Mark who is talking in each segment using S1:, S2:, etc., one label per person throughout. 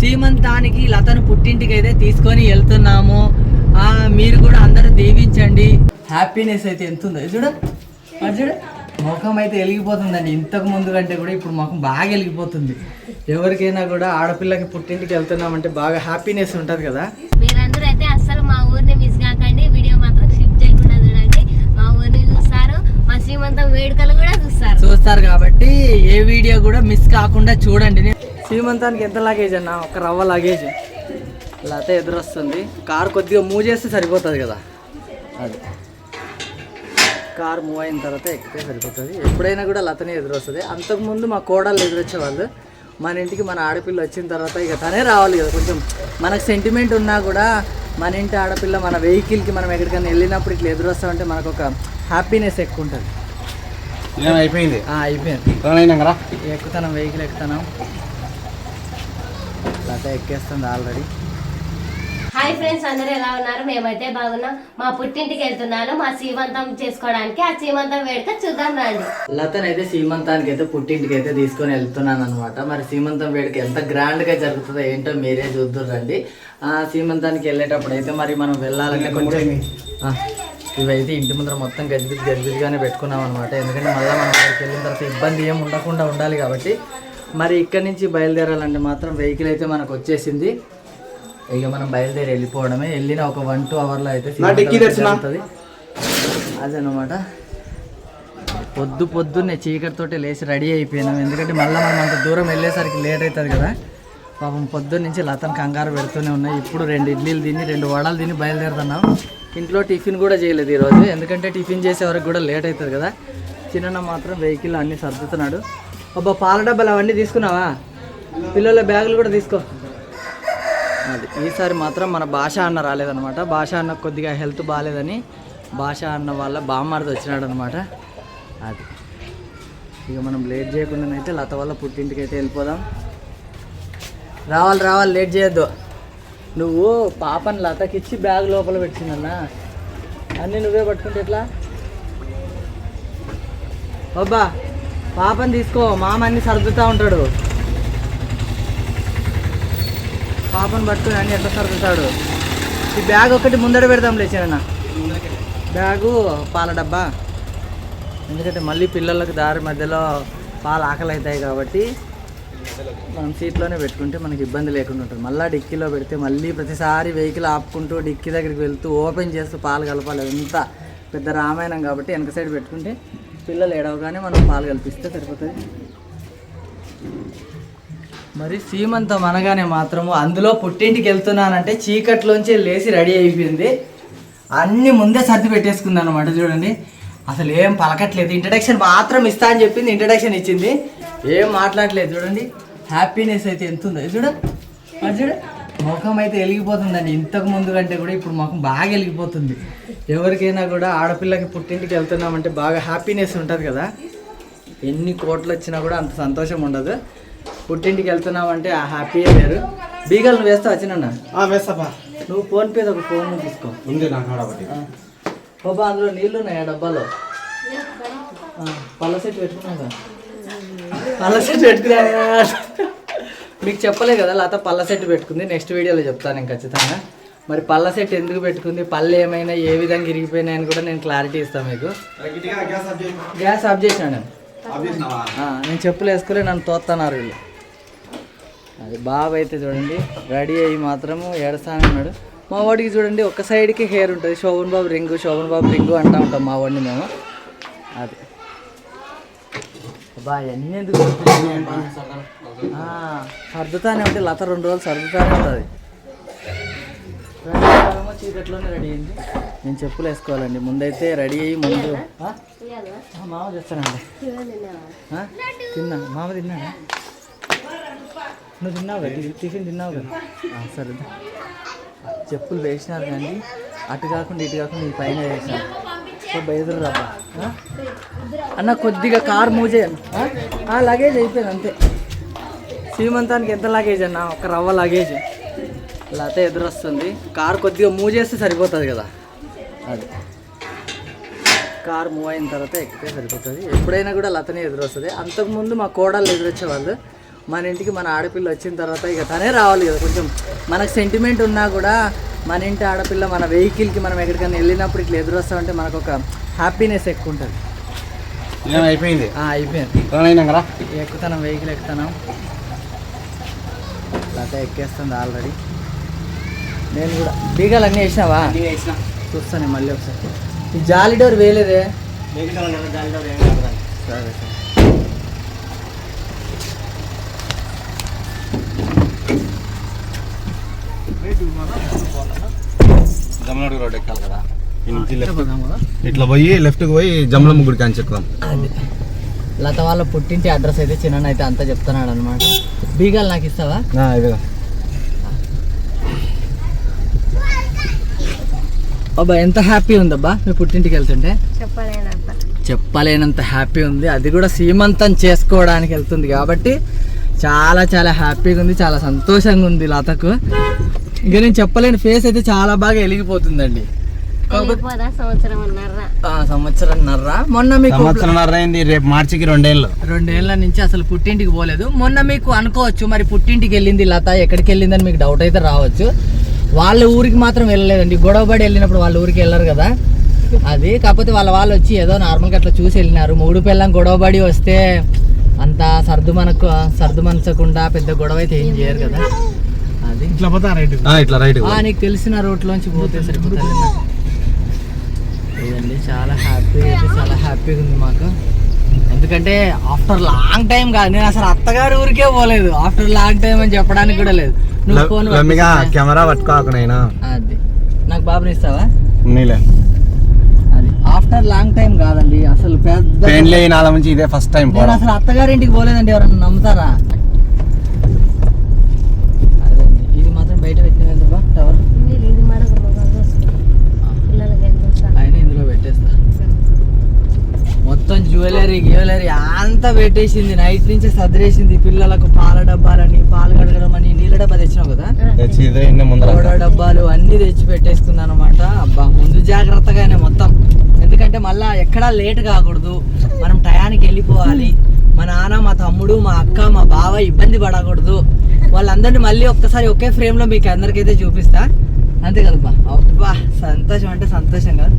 S1: సీమంతానికి లతను పుట్టింటికి అయితే తీసుకొని వెళ్తున్నాము. ఆ, మీరు కూడా అందరూ దీవించండి. హ్యాపీనెస్ అయితే ఎంత ఉందో. చూడు. చూడు. ముఖం అయితే వెలిగిపోతుందండి. ఇంతకు ముందు కంటే కూడా ఇప్పుడు ముఖం బాగా వెలిగిపోతుంది. ఎవరికైనా కూడా ఆడపిల్లకి పుట్టింటికి వెళ్తున్నామంటే బాగా హ్యాపీనెస్ ఉంటుంది కదా.
S2: మీరందరూ అయితే అస్సలు మా ఊరిని మిస్ కాకండి. వీడియో మాత్రం షిఫ్ట్ చేయకుండా చూడండి. మా ఊరిని చూస్తారు. మా శ్రీమంతం వేడుకలు కూడా చూస్తారు.
S1: చూస్తారు కాబట్టి ఏ వీడియో కూడా మిస్ కాకుండా చూడండి. సీమంతానికి ఎంత లగేజ్ అన్న? ఒక రవ్వ లగేజ్ లేకపోతే ఎదురొస్తుంది. కార్ కొద్దిగా మూవ్ చేస్తే సరిపోతుంది కదా. అది. కార్ మూవ్ అయిన తర్వాత ఎక్కితే సరిపోతుంది. ఎప్పుడైనా కూడా లతనే ఎదురొస్తుంది. అంతకుముందు మా కోడళ్ళు ఎదురొచ్చేవాళ్ళు. మన ఇంటికి మన ఆడపిల్ల వచ్చిన తర్వాత ఇక తనే రావాలి కదా. కొంచెం మనకు సెంటిమెంట్ ఉన్నా కూడా మన ఇంటి ఆడపిల్ల మన వెహికల్కి మనం ఎక్కడికైనా వెళ్ళినప్పుడు ఇట్లా ఎదురొస్తామంటే మనకు ఒక హ్యాపీనెస్ ఎక్కువ ఉంటుంది.
S3: అయిపోయింది?
S1: అయిపోయింది. ఎక్కుతాను వెహికల్ ఎక్కుతాను. లత ఎక్కేస్తుంది ఆల్రెడీ.
S2: హాయ్ ఫ్రెండ్స్ అందరూ ఎలా ఉన్నారు? మేమైతే బాగున్నాం. మా పుట్టింటికి వెళ్తున్నాను. మా శ్రీమంతం చేసుకోవడానికి ఆ శ్రీమంతం వేడుక చూద్దాం రండి.
S1: లతను అయితే సీమంతానికి అయితే పుట్టింటికి అయితే తీసుకొని వెళ్తున్నాను అనమాట మరి సీమంతం వేడుక ఎంత గ్రాండ్గా జరుగుతుందో ఏంటో మీరే చూద్దరు రండి. ఆ సీమంతానికి వెళ్ళేటప్పుడు అయితే మరి మనం వెళ్ళాలంటే కొంచెం ఇవైతే ఇంటి ముందర మొత్తం గజిబిజి గజిబిజిగానే పెట్టుకున్నాం అనమాట ఎందుకంటే మళ్ళీ మనం అక్కడికి వెళ్ళిన తర్వాత ఇబ్బంది ఏం ఉండకుండా ఉండాలి కాబట్టి మరి ఇక్కడి నుంచి బయలుదేరాలంటే మాత్రం వెహికల్ అయితే మనకు వచ్చేసింది. ఇక మనం బయలుదేరి వెళ్ళిపోవడమే. వెళ్ళిన ఒక వన్ టూ అవర్లో అయితే? జరుగుతుంది. అదనమాట. పొద్దు పొద్దున్నే చీకటితోటి లేచి రెడీ అయిపోయినాం. ఎందుకంటే మళ్ళీ మనం అంత దూరం వెళ్ళేసరికి లేట్ అవుతుంది కదా. పాపం పొద్దున్న నుంచి లతను కంగారు పెడుతూనే ఉన్నాయి. ఇప్పుడు రెండు ఇడ్లీలు తిని రెండు వడలు తిని బయలుదేరుతున్నాం. ఇంట్లో టిఫిన్ కూడా చేయలేదు ఈరోజు. ఎందుకంటే టిఫిన్ చేసే వరకు కూడా లేట్ అవుతుంది కదా. చిన్న మాత్రం వెహికల్ అన్నీ సర్దుతున్నాడు. అబ్బా పాల డబ్బాలు అవన్నీ తీసుకున్నావా? పిల్లల బ్యాగులు కూడా తీసుకో. అది ఈసారి మాత్రం మన భాష అన్న రాలేదనమాట భాష అన్న కొద్దిగా హెల్త్ బాగాలేదని భాష అన్న వాళ్ళ బామ్మర్ది వచ్చినాడు అనమాట అది. ఇక మనం లేట్ చేయకుండానైతే లత వల్ల పుట్టింటికి అయితే వెళ్ళిపోదాం. రావాలి రావాలి లేట్ చేయొద్దు. నువ్వు పాపని లతకిచ్చి బ్యాగ్ లోపల పెట్టిందన్నా. అన్నీ నువ్వే పట్టుకుంటే ఎట్లా? అబ్బా పాపని తీసుకో మామ అన్ని సర్దుతా ఉంటాడు. పాపను పట్టుకుని అన్ని ఎట్లా సర్దుతాడు? ఈ బ్యాగ్ ఒకటి ముందడ పెడదాం లేచిన బ్యాగు పాల డబ్బా. ఎందుకంటే మళ్ళీ పిల్లలకు దారి మధ్యలో పాలు ఆకలి అవుతాయి కాబట్టి మనం సీట్లోనే పెట్టుకుంటే మనకి ఇబ్బంది లేకుండా ఉంటుంది. మళ్ళీ డిక్కీలో పెడితే మళ్ళీ ప్రతిసారి వెహికల్ ఆపుకుంటూ డిక్కీ దగ్గరికి వెళ్తూ ఓపెన్ చేస్తూ పాలు కలపాలి. ఎంత పెద్ద రామాయణం కాబట్టి వెనక సైడ్ పెట్టుకుంటే పిల్లలు ఏడవగానే మనం పాలు కల్పిస్తే సరిపోతుంది. మరి సీమంతం అనగానే మాత్రము అందులో పుట్టింటికి వెళ్తున్నానంటే చీకట్లోంచి లేచి రెడీ అయిపోయింది. అన్ని ముందే సర్ది పెట్టేసుకుంది అనమాట చూడండి. అసలు ఏం పలకట్లేదు. ఇంట్రడక్షన్ మాత్రం ఇస్తా అని చెప్పింది ఇంట్రడక్షన్ ఇచ్చింది. ఏం మాట్లాడలేదు చూడండి. హ్యాపీనెస్ అయితే ఎంత ఉందో. చూడ. చూడ. ముఖం అయితే వెలిగిపోతుందండి. ఇంతకు ముందు కంటే కూడా ఇప్పుడు ముఖం బాగా వెలిగిపోతుంది. ఎవరికైనా కూడా ఆడపిల్లకి పుట్టింటికి వెళ్తున్నామంటే బాగా హ్యాపీనెస్ ఉంటుంది కదా. ఎన్ని కోట్లు వచ్చినా కూడా అంత సంతోషం ఉండదు. పుట్టింటికి వెళ్తున్నామంటే ఆ హ్యాపీయే వేరు. బీగలు నువ్వు వేస్తావు వచ్చినన్న
S3: వేస్తాపా.
S1: నువ్వు ఫోన్ పే ఒక ఫోన్ తీసుకో.
S3: ఉంది
S1: బాబా అందులో నీళ్ళు ఉన్నాయి డబ్బాలో? పళ్ళ సెట్ పెట్టుకున్నావు కదా. పళ్ళ సెట్ పెట్టుకున్నా మీకు చెప్పలే కదా లత పళ్ళ సెట్ పెట్టుకుంది. నెక్స్ట్ వీడియోలో చెప్తాను నేను ఖచ్చితంగా. మరి పళ్ళ సెట్ ఎందుకు పెట్టుకుంది? పళ్ళు ఏమైనా ఏ విధంగా ఇరిగిపోయినాయని కూడా నేను క్లారిటీ ఇస్తాను మీకు. గ్యాస్ ఆఫ్ చేసినా నేను నేను చెప్పులు వేసుకునే నన్ను తోస్తున్నారు వీళ్ళు. అది బాబు అయితే చూడండి రెడీ అయ్యి మాత్రము ఏడసానన్నాడు మా వాడికి చూడండి ఒక సైడ్కి హెయిర్ ఉంటుంది. శోభన్ బాబు రింగు శోభన్ బాబు రింగు అంటూ ఉంటాం మా వాడిని మేము. అది. బా ఎన్ని ఎందుకు సర్దుతానే ఉంటే లత రెండు రోజులు సర్దుతానే ఉంటుంది. చీకట్లోనే రెడీ అయింది? నేను చెప్పులు వేసుకోవాలండి. ముందైతే రెడీ అయ్యి ముందు మామ చేస్తానండి? తిన్నా. మామ తిన్నాడా? నువ్వు తిన్నావు కదా? టిఫిన్- టిఫిన్ తిన్నావు కదా? ఆ, సరే. చెప్పులు వేసినారు కానీ అటు కాకుండా ఇటు కాకుండా ఈ పైన వేసినారు. బయదురు రాబా? అన్న కొద్దిగా కార్ మూవ్ చేయండి ఆ? లగేజ్ అయిపోయింది అంతే. సీమంతానికి ఎంత లగేజ్ అన్న? ఒక రవ్వ లగేజ్ లేకపోతే ఎదురొస్తుంది. కార్ కొద్దిగా మూవ్ చేస్తే సరిపోతుంది కదా. అది. కార్ మూవ్ అయిన తర్వాత ఎక్కితే సరిపోతుంది. ఎప్పుడైనా కూడా లతనే ఎదురొస్తుంది. అంతకుముందు మా కోడళ్ళు ఎదురొచ్చేవాళ్ళు. మన ఇంటికి మన ఆడపిల్ల వచ్చిన తర్వాత ఇక తనే రావాలి కదా. కొంచెం మనకు సెంటిమెంట్ ఉన్నా కూడా మన ఇంటి ఆడపిల్ల మన వెహికల్కి మనం ఎక్కడికైనా వెళ్ళినప్పుడు ఇట్లా ఎదురొస్తామంటే మనకు ఒక హ్యాపీనెస్ ఎక్కువ ఉంటుంది.
S3: అయిపోయింది?
S1: అయిపోయింది. ఎక్కుతాను వెహికల్ ఎక్కుతాను. లత ఎక్కేస్తుంది ఆల్రెడీ నేను కూడా. బీగాలు అన్నీ వేసినావా చూస్తాను మళ్ళీ ఒకసారి. ఈ జాలి డోర్ వేయలేదే? సరే సరే.
S3: రోడ్ ఎక్కాలి కదా. నుంచి ఇట్లా పోయి లెఫ్ట్. కి పోయి జమలమ్మ గుడికి అని చెప్తాం
S1: లత వాళ్ళ పుట్టింటి అడ్రస్ అయితే చిన్న అయితే అంతా చెప్తున్నాడు అనమాట బీగాలు నాకు ఇస్తావా?
S3: ఇదిగా
S1: అబ్బా ఎంత హ్యాపీ ఉందబ్బా మీ పుట్టింటికి వెళ్తుంటే?
S2: చెప్పలేనంత.
S1: చెప్పలేనంత హ్యాపీ ఉంది. అది కూడా సీమంతం చేసుకోవడానికి వెళ్తుంది కాబట్టి చాలా చాలా హ్యాపీగా ఉంది చాలా సంతోషంగా ఉంది లతకు. ఇంకా నేను చెప్పలేని ఫేస్ అయితే చాలా బాగా వెలిగిపోతుందండి. కాకపోతే
S2: వెళ్ళిపోదా సంవత్సరం అన్నారా?
S1: ఆ, సంవత్సరం నర్ర. మొన్న మీకు
S3: సంవత్సరంన్నర అయింది రేపు మార్చికి రెండేళ్ళు.
S1: రెండేళ్ళ నుంచి అసలు పుట్టింటికి పోలేదు. మొన్న మీకు అనుకోవచ్చు మరి పుట్టింటికి వెళ్ళింది లత ఎక్కడికి వెళ్ళిందని మీకు డౌట్ అయితే రావచ్చు. వాళ్ళ ఊరికి మాత్రం వెళ్ళలేదండి. గొడవపడి వెళ్ళినప్పుడు వాళ్ళ ఊరికి వెళ్ళరు కదా. అది కాకపోతే వాళ్ళ వాళ్ళు వచ్చి ఏదో నార్మల్గా అట్లా చూసి వెళ్ళినారు. మూడు పిల్లం గొడవపడి వస్తే అంత సర్దు మనకు సర్దు మనచకుండా పెద్ద గొడవ అయితే ఏం చేయరు కదా. అది.
S3: ఆ, ఇట్లా రైట్
S1: ఆ, నీకు తెలిసిన రోడ్లోంచి పోతే సరిపోతుంది లేదండి చాలా హ్యాపీ చాలా హ్యాపీగా ఉంది మాకు. ఎందుకంటే ఆఫ్టర్ లాంగ్ టైం కాదు. నేను అసలు అత్తగారి ఊరికే పోలేదు. ఆఫ్టర్ లాంగ్ టైం అని చెప్పడానికి కూడా లేదు. నువ్వు ఫోన్
S3: లమ్మిగా కెమెరా పట్టుకోకనైనా
S1: అది. నాకు బాబుని ఇస్తావా?
S3: నీలే
S1: అది. ఆఫ్టర్ లాంగ్ టైం కాదండి. అసలు పెద్ద
S3: అయిన నుంచి ఇదే ఫస్ట్ టైం
S1: నేను అసలు అత్తగారింటికి పోలేదండి. ఎవరన్నా నమ్ముతారా అదండి ఇది మాత్రం బయట పెట్టిన ఎందుకు టవర్
S2: మీరు ఇది మనకు మొగలు చూసుకో. పిల్లలకి ఎంత చూస్తాను
S1: ఆయన ఇందులో పెట్టేస్తా మొత్తం జ్యువెలరీ జ్యువెలరీ అంతా పెట్టేసింది. నైట్ నుంచి సదిరేసింది. పిల్లలకు పాల డబ్బాలని పాలు కడగడం అని నీళ్ళ డబ్బా తెచ్చినావు కదా? సోడా డబ్బాలు అన్ని తెచ్చి పెట్టేసుకున్నాను అనమాట అబ్బా ముందు జాగ్రత్తగానే మొత్తం. ఎందుకంటే మళ్ళా ఎక్కడా లేట్ కాకూడదు. మనం టయానికి వెళ్ళిపోవాలి. మా నాన్న మా తమ్ముడు మా అక్క మా బావ ఇబ్బంది పడకూడదు. వాళ్ళందరినీ మళ్ళీ ఒక్కసారి ఒకే ఫ్రేమ్లో మీకు అందరికైతే చూపిస్తా. అంతే కదబ్బా. అబ్బా సంతోషం అంటే సంతోషం కదా.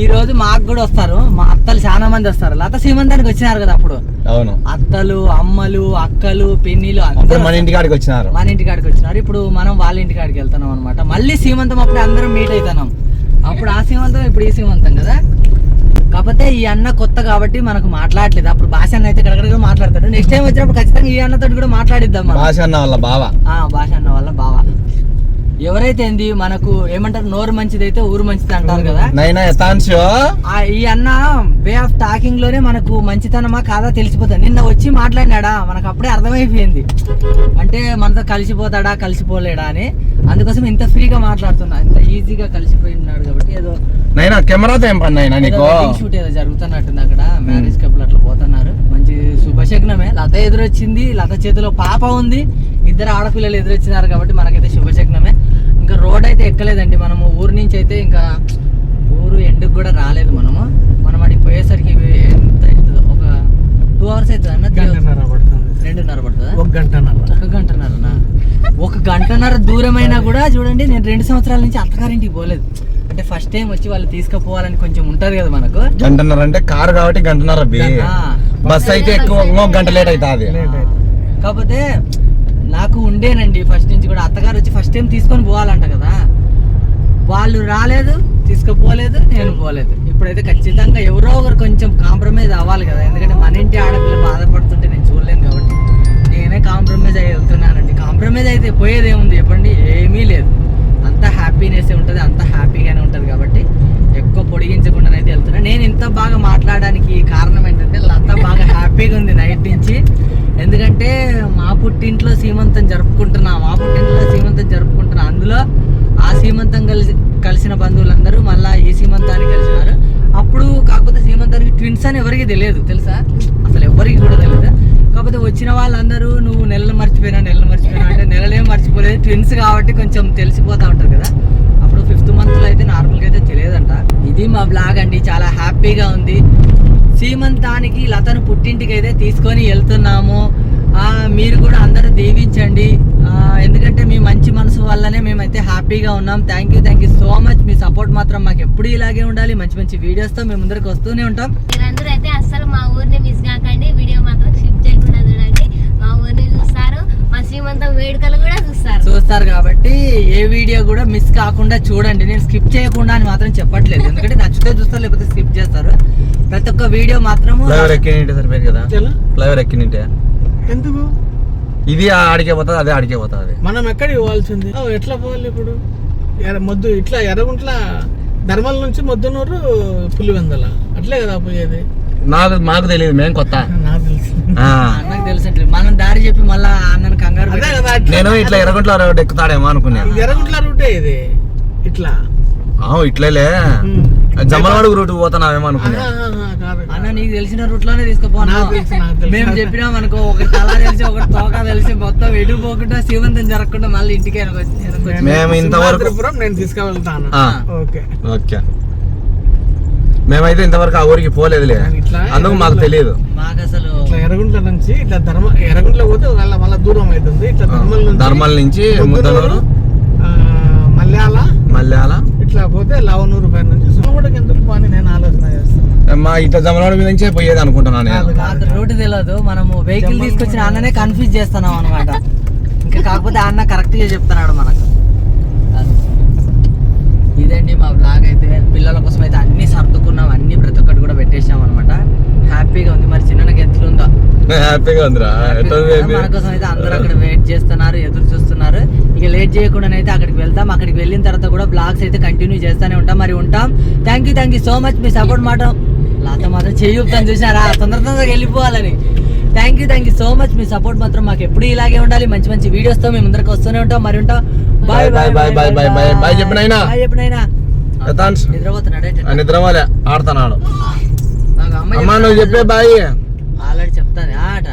S1: ఈ రోజు మాకు కూడా వస్తారు. మా అత్తలు చాలా మంది వస్తారు. లత సీమంతానికి వచ్చినారు కదా అప్పుడు.
S3: అవును.
S1: అత్తలు అమ్మలు అక్కలు పిన్నిలు అందరూ
S3: మన ఇంటికాడికి వచ్చినారు.
S1: మన ఇంటి కాడికి వచ్చినారు. ఇప్పుడు మనం వాళ్ళ ఇంటి కాడికి వెళ్తున్నాం అనమాట మళ్ళీ సీమంతం అప్పుడు అందరం మీట్ అవుతున్నాం అప్పుడు ఆ సీమంతం ఇప్పుడు ఈ సీమంతం కదా. కాకపోతే ఈ అన్న కొత్త కాబట్టి మనకు మాట్లాడలేదు. అప్పుడు భాష అన్న అయితే గడగడగా మాట్లాడతాడు. నెక్స్ట్ టైం వచ్చినప్పుడు ఖచ్చితంగా ఈ అన్నతో కూడా మాట్లాడిద్దాం మనం.
S3: భాష అన్న వాళ్ళ బావ.
S1: ఆ, భాష అన్న వల్ల బావ. ఎవరైతే ఏంది మనకు ఏమంటారు నోరు మంచిదైతే ఊరు మంచిది అంటారు కదా? ఈ అన్న వే ఆఫ్ టాకింగ్లోనే మనకు మంచితనమా కాదా తెలిసిపోతుంది. నిన్న వచ్చి మాట్లాడినాడా? మనకు అప్పుడే అర్థమైపోయింది. అంటే మనతో కలిసిపోతాడా కలిసిపోలేడా అని. అందుకోసం ఇంత ఫ్రీగా మాట్లాడుతున్నా. ఇంత ఈజీగా కలిసిపోయినాడు కాబట్టి ఏదో
S3: నైనా కెమెరాతో ఏం పని నైనా నీకు?
S1: షూట్ ఏదో జరుగుతున్నట్టుంది అక్కడ. మ్యారేజ్ కపుల్ అట్లా పోతున్నారు. మంచి శుభశగ్నమే. లత ఎదురొచ్చింది. లత చేతిలో పాప ఉంది. ఇద్దరు ఆడపిల్లలు ఎదురొచ్చినారు కాబట్టి మనకైతే శుభశగ్నమే. ఇంకా రోడ్ అయితే ఎక్కలేదండి. మనము ఊరు నుంచి అయితే ఇంకా ఊరు ఎండుకు కూడా రాలేదు మనము. మనం అడిగి పోయేసరికి ఎంత అవుతుందో ఒక టూ అవర్స్ అవుతుంది అన్న? రెండున్నర పడుతుందా?
S4: ఒక గంటన్నర.
S1: ఒక గంటన్నరనా? ఒక గంటన్నర దూరమైనా కూడా చూడండి నేను రెండు సంవత్సరాల నుంచి అత్తగారింటికి పోలేదు. అంటే ఫస్ట్ టైం వచ్చి వాళ్ళు తీసుకుపోవాలని కొంచెం ఉంటది కదా మనకు.
S3: గంటన్నర అంటే కారు కాబట్టి గంటన్నర బస్ అయితే ఎక్కువ గంట లేట్ అవుతుంది.
S1: కాకపోతే నాకు ఉండేనండి. ఫస్ట్ నుంచి కూడా అత్తగారు వచ్చి ఫస్ట్ టైం తీసుకొని పోవాలంట కదా. వాళ్ళు రాలేదు తీసుకుపోలేదు నేను పోలేదు. ఇప్పుడైతే ఖచ్చితంగా ఎవరో ఒకరు కొంచెం కాంప్రమైజ్ అవ్వాలి కదా. ఎందుకంటే మన సీమంతం కలిసి కలిసిన బంధువులందరూ మళ్ళా ఈ సీమంతానికి కలిసినారు. అప్పుడు కాకపోతే సీమంతానికి ట్విన్స్ అని ఎవరికి తెలియదు తెలుసా? అసలు ఎవరికి కూడా తెలియదు? కాకపోతే వచ్చిన వాళ్ళందరూ నువ్వు నెలలు మర్చిపోయినా నెలలు మర్చిపోయినా అంటే నెలలేం మర్చిపోలేదు. ట్విన్స్ కాబట్టి కొంచెం తెలిసిపోతూ ఉంటారు కదా. అప్పుడు ఫిఫ్త్ మంత్లో అయితే నార్మల్గా అయితే తెలియదంట. ఇది మా బ్లాగ్ అండి చాలా హ్యాపీగా ఉంది. సీమంతానికి లతను పుట్టింటికి అయితే తీసుకొని వెళ్తున్నాము. మీరు కూడా అందరూ దీవించండి. ఆ, ఎందుకంటే మీ మంచి మనసు వల్లనే మేమైతే హ్యాపీగా ఉన్నాం. Thank you thank you so much me support మాత్రం మాకు ఎప్పుడు ఇలాగే ఉండాలి. మంచి మంచి వీడియోస్తో మేము ముందరికి వస్తూనే ఉంటాం.
S2: మీరందరూ అయితే అస్సలు మా ఊరిని మిస్ కాకండి. వీడియో మాత్రం స్కిప్ చేయకుండా చూడండి. మా ఊరిని చూస్తారు. మా శ్రీమంతం వేడుకలు కూడా చూస్తారు.
S1: చూస్తారు కాబట్టి ఏ వీడియో కూడా మిస్ కాకుండా చూడండి. నేను స్కిప్ చేయకుండా అని మాత్రం చెప్పట్లేదు. ఎందుకంటే నచ్చితే చూస్తారు లేకపోతే స్కిప్ చేస్తారు. ప్రతి ఒక్క వీడియో మాత్రము
S3: ఫ్లైవర్ ఎక్కినింటే సరిపోయింది కదా? ఫ్లైవర్ ఎక్కినింటే
S4: ఎందుకు?
S3: ఇది ఆడికే పోతుంది అదే ఆడికే పోతుంది.
S4: మనం ఎక్కడికి పోవాల్సింది? ఓ, ఎట్లా పోవాలి ఇప్పుడు? మొద్దు ఇట్లా ఎర్రగుంట్ల ధర్మల నుంచి మొద్దునూరు పులివెందల. అట్లే కదా పోయేది?
S3: నాకు మాకు తెలియదు మేము కొత్త.
S4: నాకు తెలుసు.
S3: ఆ.
S1: అన్నకు తెలిసి మనం దారి చెప్పి మళ్ళా అన్నను కంగారు
S3: నేను ఇట్లా ఎర్రగుంట్ల రోడ్ ఎక్కుతాడేమో అనుకున్నాను
S4: ఎర్రగుంట్ల రూటే ఇది. ఇట్లా.
S3: ఆ, ఇట్లేలే. జమ్మలవాడు రూట్ పోతున్నావేమో అనుకున్నా.
S1: అన్న నీకు తెలిసిన రూట్లోనే తీసుకుపో
S4: నాకు తెలుసు, నాకు తెలుసు.
S1: మేము చెప్పినాం అనుకో ఒకటి తల తెలిసి ఒకటి తోక తెలిసి మొత్తం ఎటు పోకుండా శ్రీమంతం జరగకుండా మళ్ళీ ఇంటికి
S3: మేము ఇంతవరకు
S4: నేను తీసుకువెళ్తాను
S3: ఆ,
S4: ఓకే.
S3: ఓకే. మేమైతే ఇంతవరకు ఆ ఊరికి పోలేదులే.
S4: ఇట్లా
S3: అందుకు మాకు తెలియదు
S1: మాకు అసలు
S4: ఇట్లా ఎర్రగుంట్ల నుంచి ఇట్లా ధర్మ ఎర్రగుంట్ల పోతే వాళ్ళ మళ్ళీ దూరం అవుతుంది. ఇట్లా ధర్మల నుంచి
S3: ధర్మల్ నుంచి
S4: మల్యాల.
S3: మల్యాల.
S4: ఇట్లా పోతే లవనూరు పైన నుంచి సుమగుడికి ఎందుకు పని నేను ఆలోచన చేస్తాను
S3: మా ఇట్లా జమ్మలవాడి మీద నుంచే పోయేది అనుకుంటున్నాను నేను.
S1: రూట్ తెలియదు మనము వెహికల్ తీసుకొచ్చిన అన్ననే కన్ఫ్యూజ్ చేస్తున్నాం అనమాట ఇంకా కాకపోతే ఆ అన్న కరెక్ట్గా చెప్తున్నాడు మనకు. ఇదండి మా బ్లాగ్ అయితే. పిల్లల కోసం అయితే అన్ని సర్దుకున్నాం అన్ని ప్రతి ఒక్కటి కూడా పెట్టేసాం అనమాట హ్యాపీగా ఉంది. మరి చిన్న ఎట్లుందో?
S3: హ్యాపీగా ఉందిరా?
S1: మన కోసం అయితే అందరూ అక్కడ వెయిట్ చేస్తున్నారు ఎదురు చూస్తున్నారు. ఇక లేట్ చేయకుండా అయితే అక్కడికి వెళ్తాం. అక్కడికి వెళ్ళిన తర్వాత కూడా బ్లాగ్స్ అయితే కంటిన్యూ చేస్తూనే ఉంటాం. మరి ఉంటాం. Thank you thank you so much me support మాట లాత మాత్రం చేయుతాను చూసారా తొందర తొందరగా వెళ్ళిపోవాలని. Thank you thank you so much me support మాత్రం మాకు ఎప్పుడు ఇలాగే ఉండాలి. మంచి మంచి వీడియోస్తో మేము ముందరికి వస్తూనే ఉంటాం. మరి ఉంటాం. Bye bye bye bye bye bye
S3: bye చెప్పు నాయనా.
S1: బాయ్ చెప్పు నాయనా.
S3: యథాన్స్.
S1: నిద్రపోతున్నాడే
S3: ఆ నిద్ర వాళ్ళే ఆడుతున్నాడు
S1: అమ్మ
S3: నువ్వు చెప్పే బాయి.
S1: ఆల్రెడీ చెప్తాను. ఆట.